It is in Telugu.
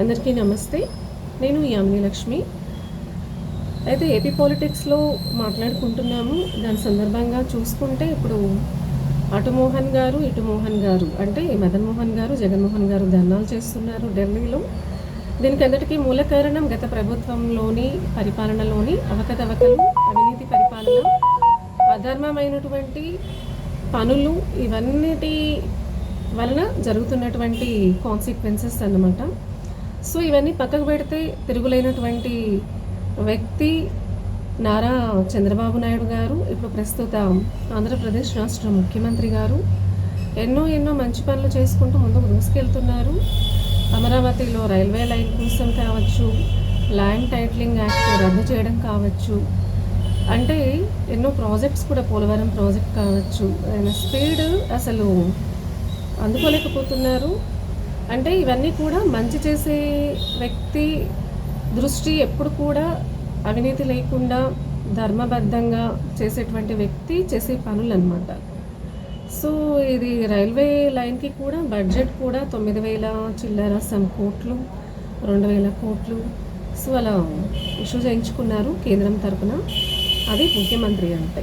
అందరికీ నమస్తే. నేను యామిని లక్ష్మి అయితే ఏపీ పాలిటిక్స్లో మాట్లాడుకుంటున్నాము. దాని సందర్భంగా చూసుకుంటే ఇప్పుడు అటు మోహన్ గారు ఇటు మోహన్ గారు అంటే మదన్ మోహన్ గారు జగన్మోహన్ గారు ధర్నాలు చేస్తున్నారు ఢిల్లీలో. దీనికి అందరికీ మూల కారణం గత ప్రభుత్వంలోని పరిపాలనలోని అవకతవకలు అవినీతి పరిపాలన అధర్మమైనటువంటి పనులు ఇవన్నిటి వలన జరుగుతున్నటువంటి కాన్సిక్వెన్సెస్ అన్నమాట. సో ఇవన్నీ పక్కకు పెడితే తిరుగులేనటువంటి వ్యక్తి నారా చంద్రబాబు నాయుడు గారు ఇప్పుడు ప్రస్తుత ఆంధ్రప్రదేశ్ రాష్ట్ర ముఖ్యమంత్రి గారు ఎన్నో ఎన్నో మంచి పనులు చేసుకుంటూ ముందుకు దూసుకెళ్తున్నారు అమరావతిలో రైల్వే లైన్ కోసం కావచ్చు ల్యాండ్ టైటిలింగ్ యాక్ట్ రద్దు చేయడం కావచ్చు అంటే ఎన్నో ప్రాజెక్ట్స్ కూడా పోలవరం ప్రాజెక్ట్ కావచ్చు. ఆయన స్పీడ్ అసలు అందుకోలేకపోతున్నారు. అంటే ఇవన్నీ కూడా మంచి చేసే వ్యక్తి దృష్టి ఎప్పుడు కూడా అవినీతి లేకుండా ధర్మబద్ధంగా చేసేటువంటి వ్యక్తి చేసే పనులు అనమాట సో ఇది రైల్వే లైన్కి కూడా బడ్జెట్ కూడా తొమ్మిది వేల చిల్లర సమ్ కోట్లు రెండు వేల కోట్లు. సో అలా ఇష్యూ చేయించుకున్నారు కేంద్రం తరపున. అది ముఖ్యమంత్రి అంటే.